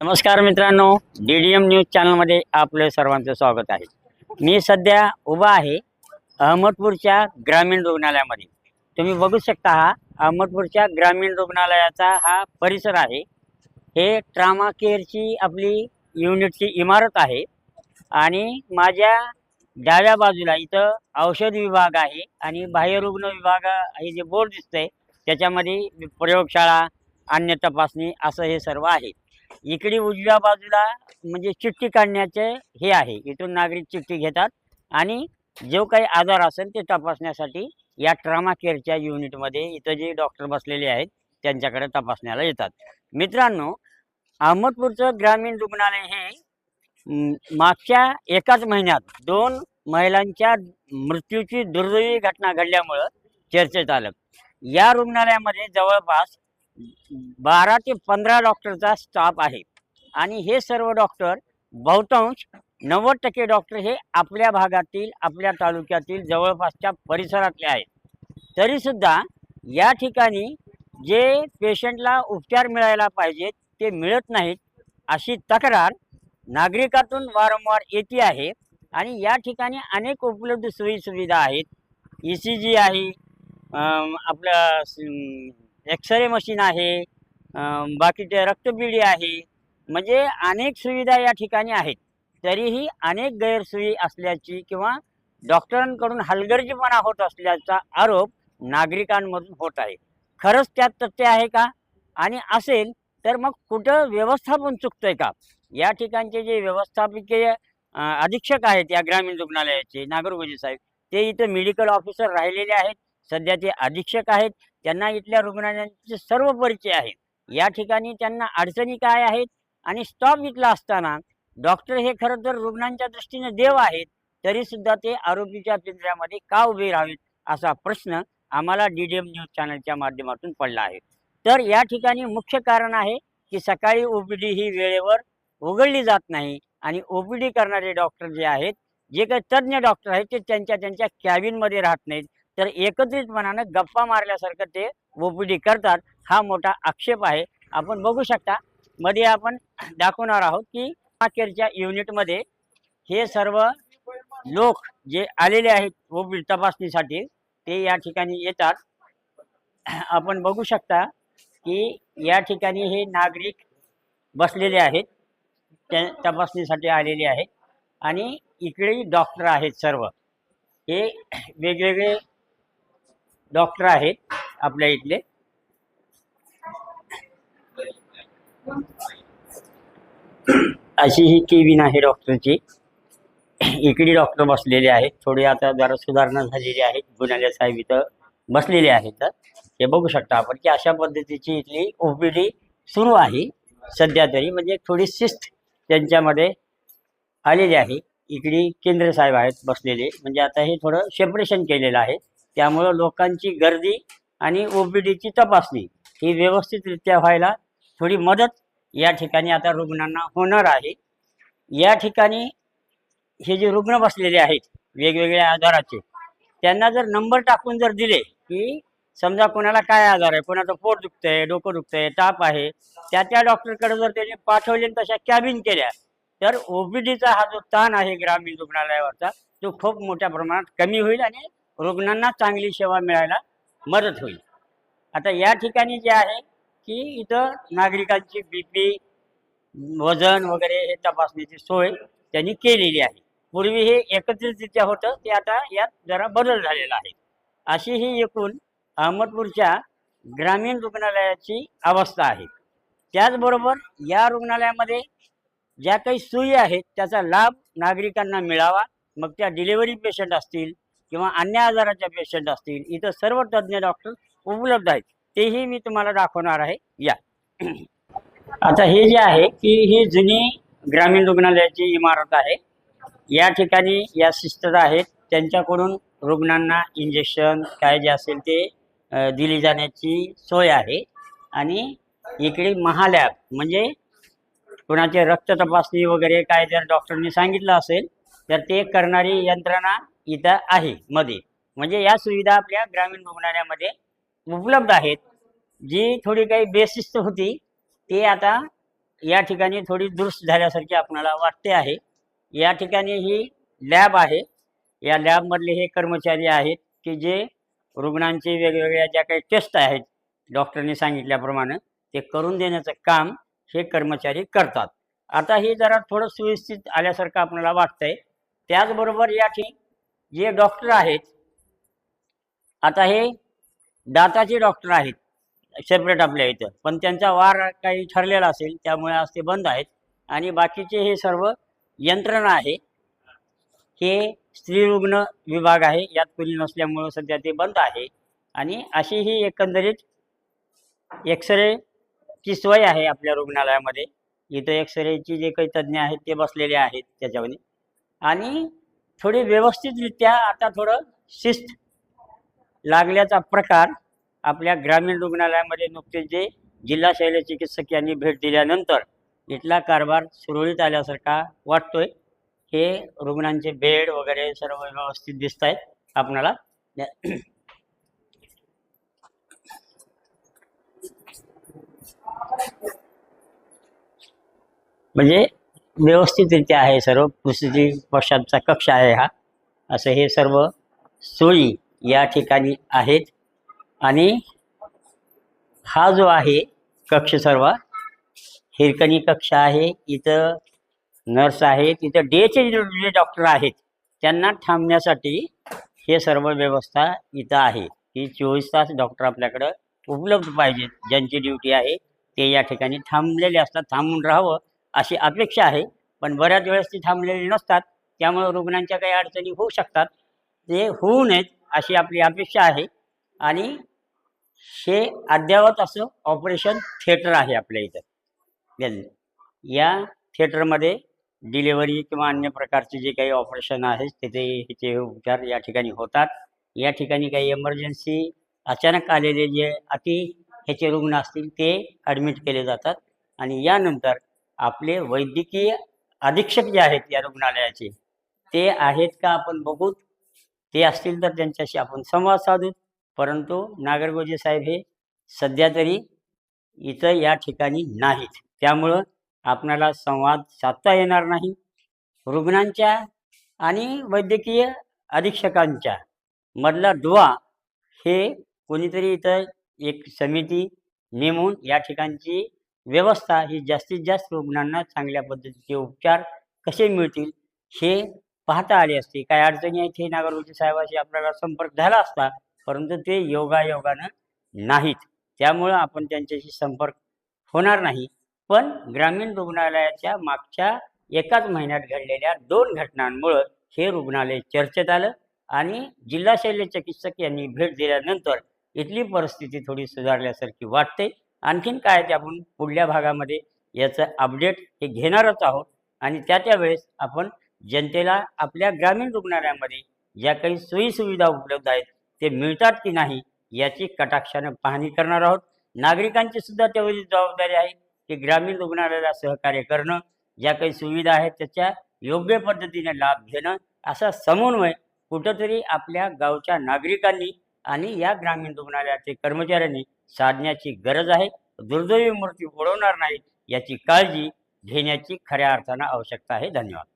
नमस्कार मित्रांनो D D M news चॅनलमध्ये आपलं सर्वांचं स्वागत आहे. मी सध्या उभा आहे अहमदपूरच्या ग्रामीण रुग्णालयामध्ये. तुम्ही बघू शकता हा अहमदपूरच्या ग्रामीण रुग्णालयाचा हा परिसर आहे. हे ट्रामा केअरची आपली युनिटची इमारत आहे आणि माझ्या डाव्या बाजूला इथं औषध विभाग आहे आणि बाह्यरुग्ण विभाग हे जे बोर्ड दिसतंय त्याच्यामध्ये प्रयोगशाळा अन्य तपासणी असं हे सर्व आहे. इकडे उजव्या बाजूला म्हणजे चिठ्ठी काढण्याचे हे आहे. इथून नागरिक चिठ्ठी घेतात आणि जो काही आजार असेल ते तपासण्यासाठी या ट्रामा केअरच्या युनिटमध्ये इथं जे डॉक्टर बसलेले आहेत त्यांच्याकडे तपासण्याला येतात. मित्रांनो अहमदपूरचं ग्रामीण रुग्णालय हे मागच्या एकाच महिन्यात दोन महिलांच्या मृत्यूची दुर्दैवी घटना घडल्यामुळं चर्चेत आलं. या रुग्णालयामध्ये जवळपास बारा ते पंधरा डॉक्टरचा स्टाफ आहे. आणि हे सर्व डॉक्टर बहुतांश नव्वद टक्के डॉक्टर हे आपल्या भागातील आपल्या तालुक्यातील जवळपासच्या परिसरातले आहेत. तरीसुद्धा या ठिकाणी जे पेशंटला उपचार मिळायला पाहिजेत ते मिळत नाहीत अशी तक्रार नागरिकातून वारंवार येते आहे. आणि या ठिकाणी अनेक उपलब्ध सोयीसुविधा आहेत. ई सी जी आहे आपलं एक्सरे मशीन आहे बाकीचे रक्तपिढी आहे. म्हणजे अनेक सुविधा या ठिकाणी आहेत. तरीही अनेक गैरसोयी असल्याची किंवा डॉक्टरांकडून हलगर्जीपणा होत असल्याचा आरोप नागरिकांमधून होत आहे. खरंच त्यात तथ्य आहे का? आणि असेल तर मग कुठं व्यवस्थापन चुकतंय का? या ठिकाणचे जे व्यवस्थापकीय अधीक्षक आहेत या ग्रामीण रुग्णालयाचे नागरगोजी साहेब ते इथं मेडिकल ऑफिसर राहिलेले आहेत. सध्या ते अधीक्षक आहेत त्यांना इथल्या रुग्णालयांचे सर्व परिचय आहे या ठिकाणी त्यांना अडचणी काय आहेत आणि स्टॉप इथला असताना डॉक्टर हे खरं तर रुग्णांच्या दृष्टीने देव आहेत तरी सुद्धा ते आरोपीच्या पिंजऱ्यामध्ये का उभे राहावेत असा प्रश्न आम्हाला डी डी एम न्यूज चॅनलच्या माध्यमातून पडला आहे. तर या ठिकाणी मुख्य कारण आहे की सकाळी ओपीडी ही वेळेवर उघडली जात नाही आणि ओपीडी करणारे डॉक्टर जे आहेत जे काही तज्ज्ञ डॉक्टर आहेत ते त्यांच्या त्यांच्या कॅबिनमध्ये राहत नाहीत. तर एकत्रितपणानं गप्पा मारल्यासारखं ते ओपीडी करतात. हा मोठा आक्षेप आहे. आपण बघू शकता मध्ये आपण दाखवणार आहोत की अखेरच्या युनिटमध्ये हे सर्व लोक जे आलेले आहेत ओपीडी तपासणीसाठी ते या ठिकाणी येतात. आपण बघू शकता की या ठिकाणी हे नागरिक बसलेले आहेत त्या तपासणीसाठी आलेले आहेत. आणि इकडेही डॉक्टर आहेत सर्व. हे वेगवेगळे डॉक्टर आहेत आपल्या इथले. अशी ही केविन आहे डॉक्टरची. इकडे डॉक्टर बसलेले आहेत. थोडी आता जरा सुधारणा झालेली आहे. गुन्हाले साहेब इथं बसलेले आहेत. तर हे बघू शकता आपण की अशा पद्धतीची इथली ओपीडी सुरू आहे. सध्या तरी म्हणजे थोडी शिस्त त्यांच्यामध्ये आलेली आहे. इकडे केंद्र साहेब आहेत बसलेले. म्हणजे आता हे थोडं सेपरेशन केलेलं आहे. त्यामुळं लोकांची गर्दी आणि ओपीडीची तपासणी ही व्यवस्थितरित्या व्हायला थोडी मदत या ठिकाणी आता रुग्णांना होणार आहे. या ठिकाणी हे जे रुग्ण बसलेले आहेत वेगवेगळ्या आजाराचे त्यांना जर नंबर टाकून जर दिले की समजा कोणाला काय आजार आहे कोणाचं पोट दुखतंय डोकं दुखतंय ताप आहे त्या त्या डॉक्टरकडे जर त्यांनी पाठवले तशा कॅबिन केल्या तर ओपीडीचा हा जो ताण आहे ग्रामीण रुग्णालयावरचा तो खूप मोठ्या प्रमाणात कमी होईल आणि रुग्णांना चांगली सेवा मिळायला मदत होईल. आता या ठिकाणी जे आहे की इथं नागरिकांची बी पी वजन वगैरे हे तपासण्याची सोय त्यांनी केलेली आहे. पूर्वी हे एकत्रितरित्या होतं ते आता यात जरा बदल झालेला आहे. अशी ही एकूण अहमदपूरच्या ग्रामीण रुग्णालयाची अवस्था आहे. त्याचबरोबर या रुग्णालयामध्ये ज्या काही सोयी आहेत त्याचा लाभ नागरिकांना मिळावा मग त्या डिलिव्हरी पेशंट असतील किंवा अन्य आजाराच्या पेशंट असतील इथं सर्व तज्ज्ञ डॉक्टर उपलब्ध आहेत. तेही मी तुम्हाला दाखवणार आहे. या. आता हे जे आहे की ही जुनी ग्रामीण रुग्णालयाची इमारत आहे. या ठिकाणी या सिस्टर आहेत. त्यांच्याकडून रुग्णांना इंजेक्शन काय जे असेल ते दिली जाण्याची सोय आहे. आणि इकडे महालॅब म्हणजे कोणाचे रक्त तपासणी वगैरे काय जर डॉक्टरनी सांगितलं असेल तर ते करणारी यंत्रणा इथं आहे मध्ये. म्हणजे या सुविधा आपल्या ग्रामीण रुग्णालयामध्ये उपलब्ध आहेत. जी थोडी काही बेसिस्त होती ते आता या ठिकाणी थोडी दुरुस्त झाल्यासारखी आपल्याला वाटते आहे. या ठिकाणी ही लॅब आहे. या लॅबमधले हे कर्मचारी आहेत की जे रुग्णांचे वेगवेगळ्या ज्या काही टेस्ट आहेत डॉक्टरनी सांगितल्याप्रमाणे ते करून देण्याचं काम हे कर्मचारी करतात. आता हे जरा थोडं सुव्यवस्थित आल्यासारखं आपल्याला वाटतंय. त्याचबरोबर या ठिकाणी जे डॉक्टर आहेत आता हे दाताचे डॉक्टर आहेत सेपरेट आपल्या इथं. पण त्यांचा वार काही ठरलेला असेल त्यामुळे आज ते बंद आहेत. आणि बाकीचे हे सर्व यंत्रणा आहे. हे स्त्रीरुग्ण विभाग आहे यात कुणी नसल्यामुळं सध्या ते बंद आहे. आणि अशी ही एकंदरीत एक्सरेची सोय आहे आपल्या रुग्णालयामध्ये. इथं एक्सरेची जे काही तज्ज्ञ आहेत ते बसलेले आहेत त्याच्यामध्ये. आणि थोडी व्यवस्थितरित्या आता थोडं शिस्त लागल्याचा प्रकार आपल्या ग्रामीण रुग्णालयामध्ये नुकतेच जे जिल्हा शैल्य चिकित्सक यांनी भेट दिल्यानंतर इथला कारभार सुरळीत आल्यासारखा वाटतोय. हे रुग्णांचे बेड वगैरे सर्व व्यवस्थित दिसत आहेत आपणाला म्हणजे व्यवस्थितरित्या आहे सर्व. प्रसिद्धी पश्चातचा कक्ष आहे हा. असं हे सर्व सोयी या ठिकाणी आहेत. आणि हा जो आहे कक्ष सर्व हिरकणी कक्ष आहे. इथं नर्स आहेत. इथं डेचे जे डॉक्टर आहेत त्यांना थांबण्यासाठी हे सर्व व्यवस्था इथं आहे. की चोवीस तास डॉक्टर आपल्याकडं उपलब्ध पाहिजेत. ज्यांची ड्युटी आहे ते या ठिकाणी थांबलेले असतात. थांबून राहावं. अशी अपेक्षा आहे. पण बऱ्याच वेळेस ती थांबलेली नसतात. त्यामुळे रुग्णांच्या काही अडचणी होऊ शकतात. ते होऊ नयेत अशी आपली अपेक्षा आहे. आणि हे अद्ययावत असं ऑपरेशन थिएटर आहे आपल्या इथं. या- या थिएटरमध्ये डिलेवरी किंवा अन्य प्रकारचे जे काही ऑपरेशन आहेत तिथे हिचे उपचार या ठिकाणी होतात. या ठिकाणी काही एमर्जन्सी अचानक आलेले जे अति ह्याचे रुग्ण असतील ते ॲडमिट केले जातात. आणि यानंतर आपले वैद्यकीय अधीक्षक जे आहेत या रुग्णालयाचे ते आहेत का आपण बघूत ते असतील तर त्यांच्याशी आपण संवाद साधू. परंतु नागरगोजे साहेब हे सध्या तरी इथं या ठिकाणी नाहीत. त्यामुळं आपणाला संवाद साधता येणार नाही. रुग्णांच्या आणि वैद्यकीय अधीक्षकांच्या मधला दुवा हे कोणीतरी इथं एक समिती नेमून या ठिकाणची व्यवस्था ही जास्तीत जास्त रुग्णांना चांगल्या पद्धतीचे उपचार कसे मिळतील हे पाहता आले असते. काय अडचणी आहेत हे नागरगोजे साहेबाशी आपल्याला संपर्क झाला असता परंतु ते योगायोगानं नाहीत. त्यामुळं आपण त्यांच्याशी संपर्क होणार नाही. पण ग्रामीण रुग्णालयाच्या मागच्या एकाच महिन्यात घडलेल्या दोन घटनांमुळं हे रुग्णालय चर्चेत आलं आणि जिल्हा शल्य चिकित्सक यांनी भेट दिल्यानंतर इथली परिस्थिती थोडी सुधारल्यासारखी वाटते. आणखीन काय ते आपण पुढल्या भागामध्ये याचं अपडेट हे घेणारच आहोत. आणि त्या त्या वेळेस आपण जनतेला आपल्या ग्रामीण रुग्णालयामध्ये ज्या काही सोयीसुविधा उपलब्ध आहेत ते मिळतात की नाही याची कटाक्षानं पाहणी करणार आहोत. नागरिकांची सुद्धा तेवढी जबाबदारी आहे की ग्रामीण रुग्णालयाला सहकार्य करणं ज्या काही सुविधा आहेत त्याच्या योग्य पद्धतीने लाभ घेणं असा समन्वय कुठंतरी आपल्या गावच्या नागरिकांनी आणि या ग्रामीण रुग्णालयाचे कर्मचाऱ्यांनी साधण्याची गरज आहे. दुर्दैवी मृत्यू ओढवणार नाही याची काळजी घेण्याची खऱ्या अर्थानं आवश्यकता आहे. धन्यवाद.